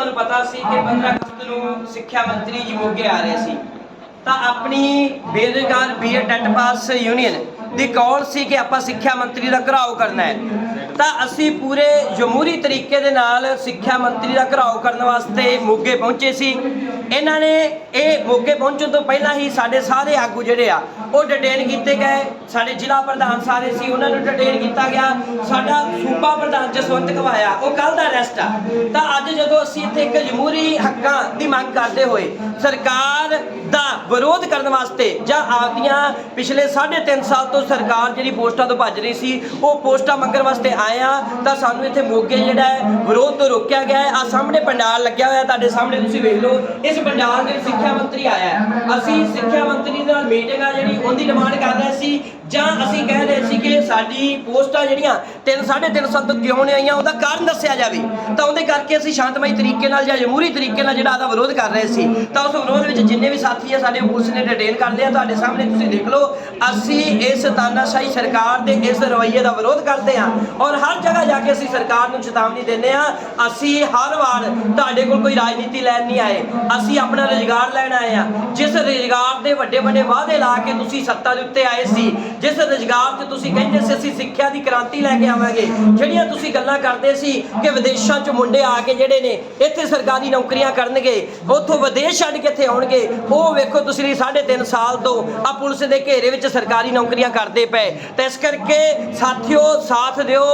ਤੁਹਾਨੂੰ ਪਤਾ ਸੀ ਕਿ 15 ਅਗਸਤ ਨੂੰ ਸਿੱਖਿਆ ਮੰਤਰੀ ਜੀ ਮੋਗੇ ਆ ਰਹੇ ਸੀ। ਤਾਂ ਆਪਣੀ ਬੇਰੁਜ਼ਗਾਰ ਬੀਏ ਟੈਟ ਪਾਸ ਯੂਨੀਅਨ ਦੀ ਕਾਲ ਸੀ ਕਿ ਆਪਾਂ ਸਿੱਖਿਆ ਮੰਤਰੀ ਦਾ ਘਰਾਓ ਕਰਨਾ ਹੈ। ਤਾਂ ਅਸੀਂ ਪੂਰੇ ਜਮਹੂਰੀ ਤਰੀਕੇ ਦੇ ਨਾਲ ਸਿੱਖਿਆ ਮੰਤਰੀ ਦਾ ਘਰਾਓ ਕਰਨ ਵਾਸਤੇ ਮੋਗੇ ਪਹੁੰਚੇ ਸੀ। ਇਹਨਾਂ ਨੇ ਇਹ ਮੋਗੇ ਪਹੁੰਚਣ ਤੋਂ ਪਹਿਲਾਂ ਹੀ ਸਾਡੇ ਸਾਰੇ ਆਗੂ ਜਿਹੜੇ ਆ, ਉਹ ਡਿਟੇਨ ਕੀਤੇ ਗਏ। ਸਾਡੇ ਜ਼ਿਲ੍ਹਾ ਪ੍ਰਧਾਨ ਸਾਰੇ ਸੀ, ਉਹਨਾਂ ਨੂੰ ਡਿਟੇਨ ਕੀਤਾ ਗਿਆ। ਸਾਡਾ ਸੂਬਾ ਪ੍ਰਧਾਨ ਜਸਵੰਤ ਘਵਾਇਆ ਉਹ ਕੱਲ ਦਾ ਰੈਸਟ ਆ। ਤਾਂ ਅੱਜ ਜਦੋਂ ਅਸੀਂ ਇੱਥੇ ਇੱਕ ਜਮਹੂਰੀ ਹੱਕਾਂ ਦੀ ਮੰਗ ਕਰਦੇ ਹੋਏ, ਸਰਕਾਰ ਵਿਰੋਧ ਕਰਨ ਵਾਸਤੇ ਜਾਂ ਆਪਦੀਆਂ ਪਿਛਲੇ 3.5 ਸਾਲ ਤੋਂ ਸਰਕਾਰ ਜਿਹੜੀ ਪੋਸਟਾਂ ਤੋਂ ਭੱਜ ਰਹੀ ਸੀ, ਉਹ ਪੋਸਟਾਂ ਮੰਗਣ ਵਾਸਤੇ ਆਏ ਆ, ਤਾਂ ਸਾਨੂੰ ਇੱਥੇ ਮੋਗੇ ਜਿਹੜਾ ਹੈ, ਵਿਰੋਧ ਤੋਂ ਰੋਕਿਆ ਗਿਆ ਹੈ। ਆ ਸਾਹਮਣੇ ਪੰਡਾਲ ਲੱਗਿਆ ਹੋਇਆ ਤੁਹਾਡੇ ਸਾਹਮਣੇ, ਤੁਸੀਂ ਵੇਖ ਲਓ, ਇਸ ਪੰਡਾਲ ਦੇ ਸਿੱਖਿਆ ਮੰਤਰੀ ਆਇਆ ਅਸੀਂ ਸਿੱਖਿਆ ਮੰਤਰੀ ਨਾਲ ਮੀਟਿੰਗ ਆ ਜਿਹੜੀ, ਉਹਦੀ ਡਿਮਾਂਡ ਕਰ ਰਹੇ ਸੀ, ਜਾਂ ਅਸੀਂ ਕਹਿ ਰਹੇ ਸੀ ਕਿ ਸਾਡੀ ਪੋਸਟਾਂ ਜਿਹੜੀਆਂ 3 3.5 ਸਾਲ ਤੋਂ ਕਿਉਂ ਨਹੀਂ ਆਈਆਂ, ਉਹਦਾ ਕਾਰਨ ਦੱਸਿਆ ਜਾਵੇ। ਤਾਂ ਉਹਦੇ ਕਰਕੇ ਅਸੀਂ ਸ਼ਾਂਤਮਈ ਤਰੀਕੇ ਨਾਲ ਜਾਂ ਜਮਹੂਰੀ ਤਰੀਕੇ ਨਾਲ ਜਿਹੜਾ ਆਦਾ ਵਿਰੋਧ ਕਰ ਰਹੇ ਸੀ, ਤਾਂ ਉਸ ਵਿਰੋਧ ਵਿੱਚ ਜਿੰਨੇ ਵੀ ਸਾਥੀ ਆ, ਸਾਡੇ ਪੁਲਿਸ ਨੇ ਡਿਟੇਨ ਕਰ ਲਿਆ ਤੁਹਾਡੇ ਸਾਹਮਣੇ। ਤੁਸੀਂ ਦੇਖ ਲਓ, ਅਸੀਂ ਇਸ ਤਾਨਾਸ਼ਾਹੀ ਸਰਕਾਰ ਦੇ ਇਸ ਰਵੱਈਏ ਦਾ ਵਿਰੋਧ ਕਰਦੇ ਹਾਂ ਔਰ ਹਰ ਜਗ੍ਹਾ ਜਾ ਕੇ ਅਸੀਂ ਸਰਕਾਰ ਨੂੰ ਚੇਤਾਵਨੀ ਦਿੰਦੇ ਹਾਂ। ਅਸੀਂ ਹਰ ਵਾਰ ਤੁਹਾਡੇ ਕੋਲ ਕੋਈ ਰਾਜਨੀਤੀ ਲੈਣ ਨਹੀਂ ਆਏ। ਅਸੀਂ ਆਪਣਾ ਰੁਜ਼ਗਾਰ ਲੈਣ ਆਏ ਆ ਜਿਸ ਰੁਜ਼ਗਾਰ ਦੇ ਵੱਡੇ ਵੱਡੇ ਵਾਅਦੇ ਲਾ ਕੇ ਤੁਸੀਂ ਸੱਤਾ ਦੇ ਉੱਤੇ ਆਏ ਸੀ, ਜਿਸ ਰੁਜ਼ਗਾਰ 'ਚ ਤੁਸੀਂ ਕਹਿੰਦੇ ਸੀ, ਅਸੀਂ ਸਿੱਖਿਆ ਦੀ ਕ੍ਰਾਂਤੀ ਲੈ ਕੇ ਆਵਾਂਗੇ। ਜਿਹੜੀਆਂ ਤੁਸੀਂ ਗੱਲਾਂ ਕਰਦੇ ਸੀ ਕਿ ਵਿਦੇਸ਼ਾਂ 'ਚ ਮੁੰਡੇ ਆ ਕੇ ਜਿਹੜੇ ਨੇ, ਇੱਥੇ ਸਰਕਾਰੀ ਨੌਕਰੀਆਂ ਕਰਨਗੇ, ਉੱਥੋਂ ਵਿਦੇਸ਼ ਛੱਡ ਕੇ ਇੱਥੇ ਆਉਣਗੇ, ਉਹ ਵੇਖੋ ਤੁਸੀਂ 3.5 ਸਾਲ ਤੋਂ ਆ ਪੁਲਿਸ ਦੇ ਘੇਰੇ ਵਿੱਚ ਸਰਕਾਰੀ ਨੌਕਰੀਆਂ ਕਰਦੇ ਪਏ। ਤੇ ਇਸ ਕਰਕੇ ਸਾਥੀਓ, ਸਾਥ ਦਿਓ,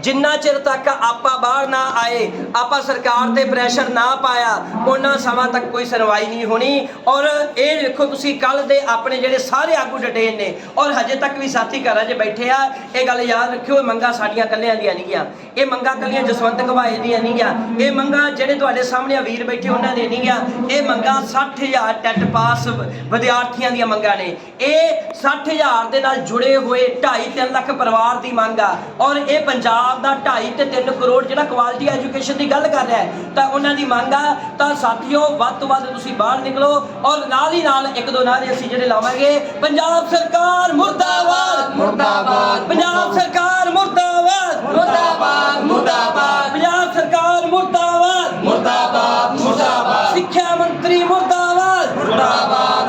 ਜਿੰਨਾ ਚਿਰ ਤੱਕ ਆਪਾਂ ਬਾਹਰ ਨਾ ਆਏ, ਆਪਾਂ ਸਰਕਾਰ ਤੇ ਪ੍ਰੈਸ਼ਰ ਨਾ ਪਾਇਆ, ਉਹਨਾਂ ਸਮਾਂ ਤੱਕ ਕੋਈ ਸੁਣਵਾਈ ਨਹੀਂ ਹੋਣੀ। ਔਰ ਇਹ ਵੇਖੋ ਤੁਸੀਂ ਕੱਲ ਦੇ ਆਪਣੇ ਜਿਹੜੇ ਸਾਰੇ ਆਗੂ ਡਿਟੇਨ ਨੇ, ਔਰ ਹਜੇ ਤੱਕ ਵੀ ਸਾਥੀ ਘਰਾਂ 'ਚ ਬੈਠੇ ਆ, ਇਹ ਗੱਲ ਯਾਦ ਰੱਖਿਓ, ਇਹ ਮੰਗਾਂ ਸਾਡੀਆਂ ਕੱਲਿਆਂ ਦੀਆਂ ਨਹੀਂ ਗਿਆ। ਇਹ ਮੰਗਾਂ ਕੱਲੀਆਂ ਜਸਵੰਤ ਘਵਾਏ ਦੀਆਂ ਨਹੀਂ ਗਿਆ। ਇਹ ਮੰਗਾਂ ਜਿਹੜੇ ਤੁਹਾਡੇ ਸਾਹਮਣੇ ਵੀਰ ਬੈਠੇ, ਉਹਨਾਂ ਦੇ ਨਹੀਂ ਗਿਆ। ਇਹ ਮੰਗਾਂ 60000 ਟੈਟ ਪਾਸ ਵਿਦਿਆਰਥੀਆਂ ਦੀਆਂ ਮੰਗਾਂ ਨੇ। ਇਹ 60000 ਦੇ ਨਾਲ ਜੁੜੇ ਹੋਏ 2.5 ਲੱਖ ਪਰਿਵਾਰ ਦੀ ਮੰਗ ਆ। ਔਰ ਇਹ ਪੰਜਾਬ ਦਾ 2.5 ਤੇ 3 ਕਰੋੜ ਜਿਹੜਾ ਕੁਆਲਿਟੀ ਐਜੂਕੇਸ਼ਨ ਦੀ ਗੱਲ ਕਰ ਰਿਹਾ ਹੈ ਤਾਂ ਉਹਨਾਂ ਦੀ ਮੰਗ ਆ ਤਾਂ ਸਾਥੀਓ ਵੱਧ ਤੋਂ ਵੱਧ ਤੁਸੀਂ ਬਾਹਰ ਨਿਕਲੋ ਔਰ ਨਾਲ ਹੀ ਨਾਲ ਇੱਕ ਦੋ ਨਾਰੇ ਅਸੀਂ ਜਿਹੜੇ ਲਾਵਾਂਗੇ ਪੰਜਾਬ ਸਰਕਾਰ ਮੁਰਦਾਬਾਦ। ਮੁਰਦਾਬਾਦ। ਪੰਜਾਬ ਸਰਕਾਰ ਮੁਰਦਾਬਾਦ। ਮੁਰਦਾਬਾਦ ਮੁਰਦਾਬਾਦ। ਪੰਜਾਬ ਸਰਕਾਰ ਮੁਰਦਾਬਾਦ। ਮੁਰਦਾਬਾਦ ਮੁਰਦਾਬਾਦ। ਸਿੱਖਿਆ ਮੰਤਰੀ ਮੁਰਦਾਬਾਦ। ਮੁਰਦਾਬਾਦ।